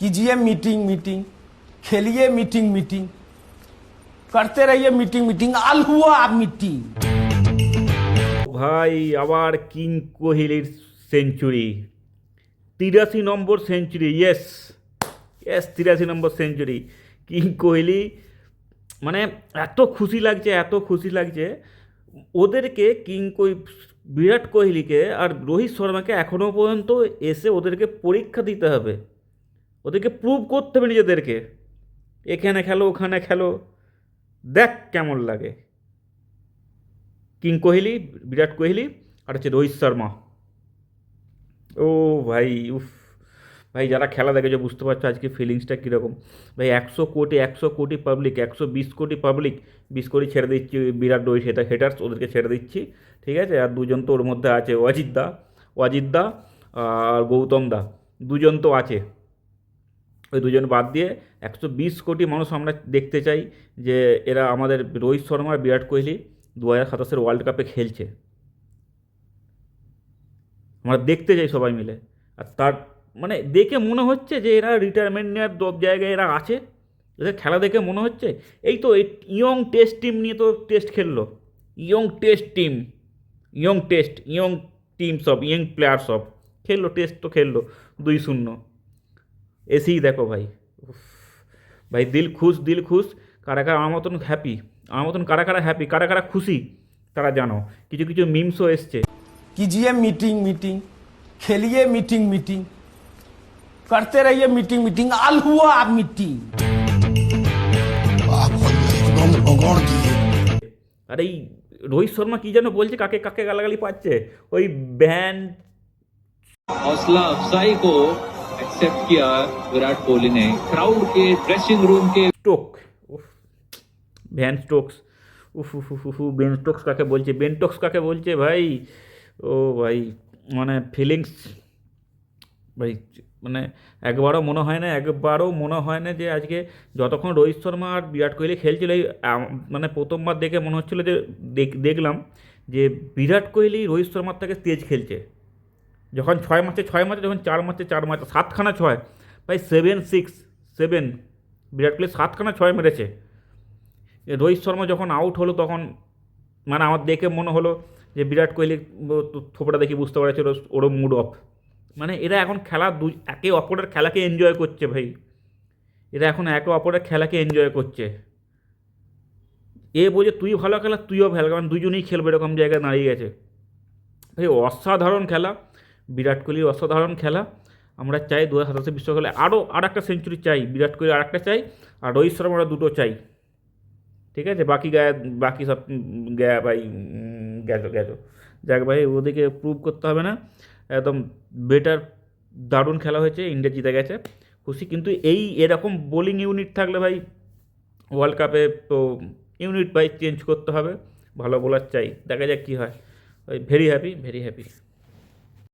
कीजिए meeting meeting खेलिए meeting meeting करते रहिए मीटिंग मीटिंग आल हुआ मीटिंग ভাই আবার কিং কোহলির সেঞ্চুরি তিরাশি নম্বর সেঞ্চুরি ইয়েস ইয়েস তিরাশি নম্বর সেঞ্চুরি কিং কোহলি মানে এত খুশি লাগছে এত খুশি লাগছে ওদেরকে কিং কোহ বিরাট কোহলিকে আর রোহিত শর্মাকে এখনও পর্যন্ত এসে ওদেরকে পরীক্ষা দিতে হবে ওদেরকে প্রুভ করতে হবে নিজেদেরকে। এখানে খেলো, ওখানে খেলো। দেখ কেমন লাগে। কিং কোহলি, বিরাট কোহলি আর হচ্ছে রোহিত শর্মা। ও ভাই, উফ। ভাই, যারা খেলা দেখেছ বুঝতে পারছ আজকে ফিলিংসটা কীরকম। ভাই, একশো কোটি একশো কোটি পাবলিক একশো বিশ কোটি পাবলিক বিশ কোটি ছেড়ে দিচ্ছি বিরাট রোহিত হেটা হেটার্স ওদেরকে ছেড়ে দিচ্ছি। ঠিক আছে? আর দুজন তো ওর মধ্যে আছে অজিত দা অজিত দা আর গৌতম দা। দুজন তো আছে। ওই দুজন বাদ দিয়ে একশো বিশ কোটি মানুষ আমরা দেখতে চাই যে এরা আমাদের রোহিত শর্মা আর বিরাট কোহলি দু হাজার সাতাশের ওয়ার্ল্ড কাপে খেলছে। আমরা দেখতে চাই সবাই মিলে। আর তার মানে দেখে মনে হচ্ছে যে এরা রিটায়ারমেন্ট নেওয়ার দব জায়গায় এরা আছে। এদের খেলা দেখে মনে হচ্ছে। এই তো ইয়ং টেস্ট টিম নিয়ে তো টেস্ট খেললো। Young test team young test young team সব, ইয়ং প্লেয়ার সব। খেললো টেস্ট তো খেললো, দুই শূন্য। এসেই দেখো ভাই উফ, ভাই দিল খুশ দিল খুশ কারা কারা আমার মতন হ্যাপি আমার মতন কারা কারা হ্যাপি কারা কারা খুশি তারা জানো কিছু কিছু মিমসও এসছে कीजिए मीटिंग मीटिंग खेलिए मीटिंग मीटिंग करते रहिए मीटिंग मीटिंग आल हुआ मीटिंग आप एकदम रगड़ दिए আর এই রোহিত শর্মা কি যেন বলছে কাকে কাকে গালাগালি পাচ্ছে ওই ব্যান্ড हौसला अफजाई को एक्सेप्ट किया विराट कोहली ने क्राउड के ड्रेसिंग रूम के স্টোক উফ ভ্যান স্টোকস উফ উফ উফ উফ বেন স্টোকস কাকে বলছে বেন স্টোকস কাকে বলছে ভাই ও ভাই মানে ফিলিংস ভাই মানে একবারও মনে হয় না একবারও মনে হয় না যে আজকে যতক্ষণ রোহিত শর্মা আর বিরাট কোহলি খেলছিল এই আম- মানে প্রথমবার দেখে মনে হচ্ছিল যে দেখ- দেখলাম যে বিরাট কোহলি রোহিত শর্মার থেকে তেজ খেলছে যখন ছয় মাসে ছয় মাসে, যখন চার মাসে চার মাসে, সাতখানা ছয়, ভাই seven six seven Virat Kohli সাতখানা ছয় মেরেছে। রোহিত শর্মা যখন আউট হলো তখন মানে আমার দেখে মনে হলো যে বিরাট কোহলি থোপড়া দেখি বুঝতে পারছে ওর মুড অফ মানে এরা এখন খেলা দুই একে অপরের খেলাকে এনজয় করছে ভাই। এরা এখন একে অপরের খেলাকে এনজয় করছে। এ বলছে, তুই ভালো খেলা, তুইও ভালো কারণ দুজনেই খেলবে এরকম জায়গায় দাঁড়িয়ে গেছে। ভাই, অসাধারণ খেলা। বিরাট কোহলির অসাধারণ খেলা। আমরা চাই দু হাজার সাতাশে বিশ্বকাপে আরও আর একটা সেঞ্চুরি চাই। বিরাট কোহলি আর একটা চাই, আর রোহিত আমরা দুটো চাই। ঠিক আছে? বাকি গায়ে, বাকি সব গায়ে, ভাই গেছো গেছো যাক ভাই ওদেরকে প্রুভ করতে হবে না। একদম বেটার দারুণ খেলা হয়েছে, ইন্ডিয়া জিতে গেছে। খুশি, কিন্তু এই এরকম বোলিং ইউনিট থাকলে ভাই ওয়ার্ল্ড কাপে তো ইউনিট ভাই চেঞ্জ করতে হবে। ভালো বোলার চাই। দেখা যাক কী হয়। Very happy very happy